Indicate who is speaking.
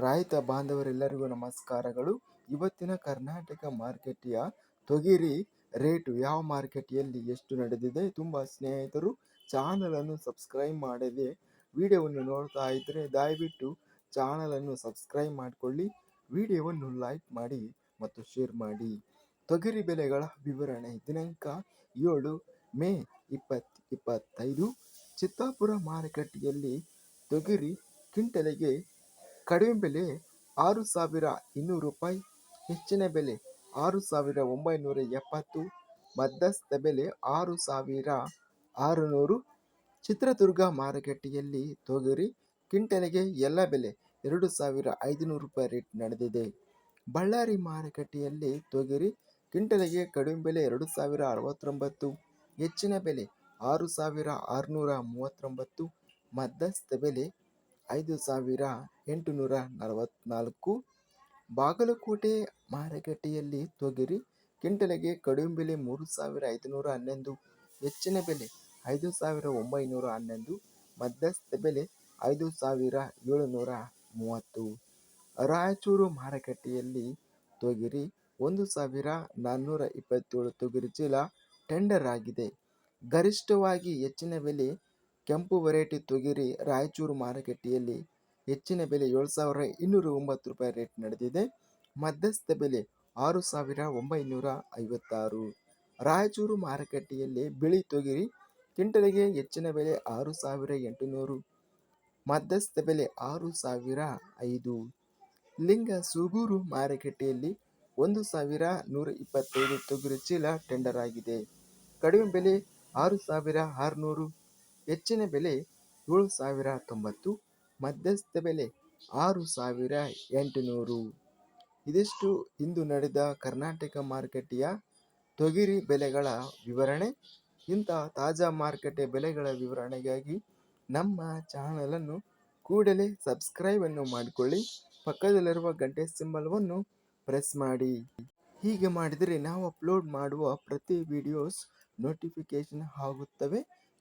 Speaker 1: ರೈತ ಬಾಂಧವರೆಲ್ಲರಿಗೂ ನಮಸ್ಕಾರಗಳು. ಇವತ್ತಿನ ಕರ್ನಾಟಕ ಮಾರ್ಕೆಟಿಯ ತೊಗರಿ ರೇಟು ಯಾವ ಮಾರ್ಕೆಟಿಯಲ್ಲಿ ಎಷ್ಟು ನಡೆದಿದೆ ತುಂಬ ಸ್ನೇಹಿತರು ಚಾನಲನ್ನು ಸಬ್ಸ್ಕ್ರೈಬ್ ಮಾಡದೆ ವಿಡಿಯೋವನ್ನು ನೋಡ್ತಾ ಇದ್ದರೆ ದಯವಿಟ್ಟು ಚಾನಲನ್ನು ಸಬ್ಸ್ಕ್ರೈಬ್ ಮಾಡಿಕೊಳ್ಳಿ. ವಿಡಿಯೋವನ್ನು ಲೈಕ್ ಮಾಡಿ ಮತ್ತು ಶೇರ್ ಮಾಡಿ. ತೊಗರಿ ಬೆಲೆಗಳ ವಿವರಣೆ ದಿನಾಂಕ ಏಳು ಮೇ ಇಪ್ಪತ್ತು ಇಪ್ಪತ್ತೈದು. ಚಿತ್ತಾಪುರ ಮಾರುಕಟ್ಟೆಯಲ್ಲಿ ತೊಗರಿ ಕ್ವಿಂಟಲಿಗೆ ಕಡಿಮೆ ಬೆಲೆ ಆರು ಸಾವಿರ ಇನ್ನೂರು ರೂಪಾಯಿ, ಹೆಚ್ಚಿನ ಬೆಲೆ ಆರು ಸಾವಿರ ಒಂಬೈನೂರ ಎಪ್ಪತ್ತು, ಮಧ್ಯಸ್ಥ ಬೆಲೆ ಆರು ಸಾವಿರ ಆರುನೂರು. ಚಿತ್ರದುರ್ಗ ಮಾರುಕಟ್ಟೆಯಲ್ಲಿ ತೊಗರಿ ಕ್ವಿಂಟಲಿಗೆ ಎಲ್ಲ ಬೆಲೆ ಎರಡು ಸಾವಿರ ಐದುನೂರು ರೂಪಾಯಿ ರೇಟ್ ನಡೆದಿದೆ. ಬಳ್ಳಾರಿ ಮಾರುಕಟ್ಟೆಯಲ್ಲಿ ತೊಗರಿ ಕ್ವಿಂಟಲಿಗೆ ಕಡಿಮೆ ಬೆಲೆ ಎರಡು ಸಾವಿರ ಅರವತ್ತೊಂಬತ್ತು, ಹೆಚ್ಚಿನ ಬೆಲೆ ಆರು ಸಾವಿರ ಆರುನೂರ ಮೂವತ್ತೊಂಬತ್ತು, ಮಧ್ಯಸ್ಥ ಬೆಲೆ ಐದು ಸಾವಿರ ಎಂಟುನೂರ ನಲವತ್ತ್ನಾಲ್ಕು ಬಾಗಲಕೋಟೆ ಮಾರುಕಟ್ಟೆಯಲ್ಲಿ ತೊಗರಿ ಕ್ವಿಂಟಲಿಗೆ ಕಡಿಮೆ ಬೆಲೆ ಮೂರು ಸಾವಿರ ಐದುನೂರ ಹನ್ನೊಂದು, ಹೆಚ್ಚಿನ ಬೆಲೆ ಐದು ಸಾವಿರ ಒಂಬೈನೂರ ಹನ್ನೊಂದು, ಮಧ್ಯಸ್ಥ ಬೆಲೆ ಐದು ಸಾವಿರ ಏಳುನೂರ ಮೂವತ್ತು. ರಾಯಚೂರು ಮಾರುಕಟ್ಟೆಯಲ್ಲಿ ತೊಗರಿ ಒಂದು ಸಾವಿರ ನಾನ್ನೂರ ಇಪ್ಪತ್ತೇಳು ತೊಗರಿ ಚೀಲ ಟೆಂಡರ್ ಆಗಿದೆ. ಗರಿಷ್ಠವಾಗಿ ಹೆಚ್ಚಿನ ಬೆಲೆ ಕೆಂಪು ವೆರೈಟಿ ತೊಗರಿ ರಾಯಚೂರು ಮಾರುಕಟ್ಟೆಯಲ್ಲಿ ಹೆಚ್ಚಿನ ಬೆಲೆ ಏಳು ಸಾವಿರ ಇನ್ನೂರ ಒಂಬತ್ತು ರೂಪಾಯಿ ರೇಟ್ ನಡೆದಿದೆ. ಮಧ್ಯಸ್ಥ ಬೆಲೆ ಆರು ಸಾವಿರ ಒಂಬೈನೂರ ಐವತ್ತಾರು. ರಾಯಚೂರು ಮಾರುಕಟ್ಟೆಯಲ್ಲಿ ಬಿಳಿ ತೊಗರಿ ಕ್ವಿಂಟಲಿಗೆ ಹೆಚ್ಚಿನ ಬೆಲೆ ಆರು ಸಾವಿರ ಎಂಟುನೂರು. ಮಧ್ಯಸ್ಥ ಬೆಲೆ ಆರು ಸಾವಿರ ಐದು. ಲಿಂಗ ಸೂಗೂರು ಮಾರುಕಟ್ಟೆಯಲ್ಲಿ ಒಂದು ಸಾವಿರ ನೂರ ಇಪ್ಪತ್ತೈದು ತೊಗರಿ ಚೀಲ ಟೆಂಡರ್ ಆಗಿದೆ. ಕಡಿಮೆ ಬೆಲೆ ಆರು ಸಾವಿರ ಆರುನೂರು. ಹೆಚ್ಚಿನ ಬೆಲೆ ಏಳು ಸಾವಿರ ತೊಂಬತ್ತು, ಮಧ್ಯಸ್ಥ ಬೆಲೆ ಆರು ಸಾವಿರ ಎಂಟುನೂರು. ಇದಿಷ್ಟು ಇಂದು ನಡೆದ ಕರ್ನಾಟಕ ಮಾರುಕಟ್ಟೆಯ ತೊಗರಿ ಬೆಲೆಗಳ ವಿವರಣೆ. ಇಂಥ ತಾಜಾ ಮಾರುಕಟ್ಟೆ ಬೆಲೆಗಳ ವಿವರಣೆಗಾಗಿ ನಮ್ಮ ಚಾನಲನ್ನು ಕೂಡಲೇ ಸಬ್ಸ್ಕ್ರೈಬನ್ನು ಮಾಡಿಕೊಳ್ಳಿ. ಪಕ್ಕದಲ್ಲಿರುವ ಗಂಟೆ ಸಿಂಬಲ್ವನ್ನು ಪ್ರೆಸ್ ಮಾಡಿ. ಹೀಗೆ ಮಾಡಿದರೆ ನಾವು ಅಪ್ಲೋಡ್ ಮಾಡುವ ಪ್ರತಿ ವಿಡಿಯೋಸ್ ನೋಟಿಫಿಕೇಷನ್ ಆಗುತ್ತವೆ.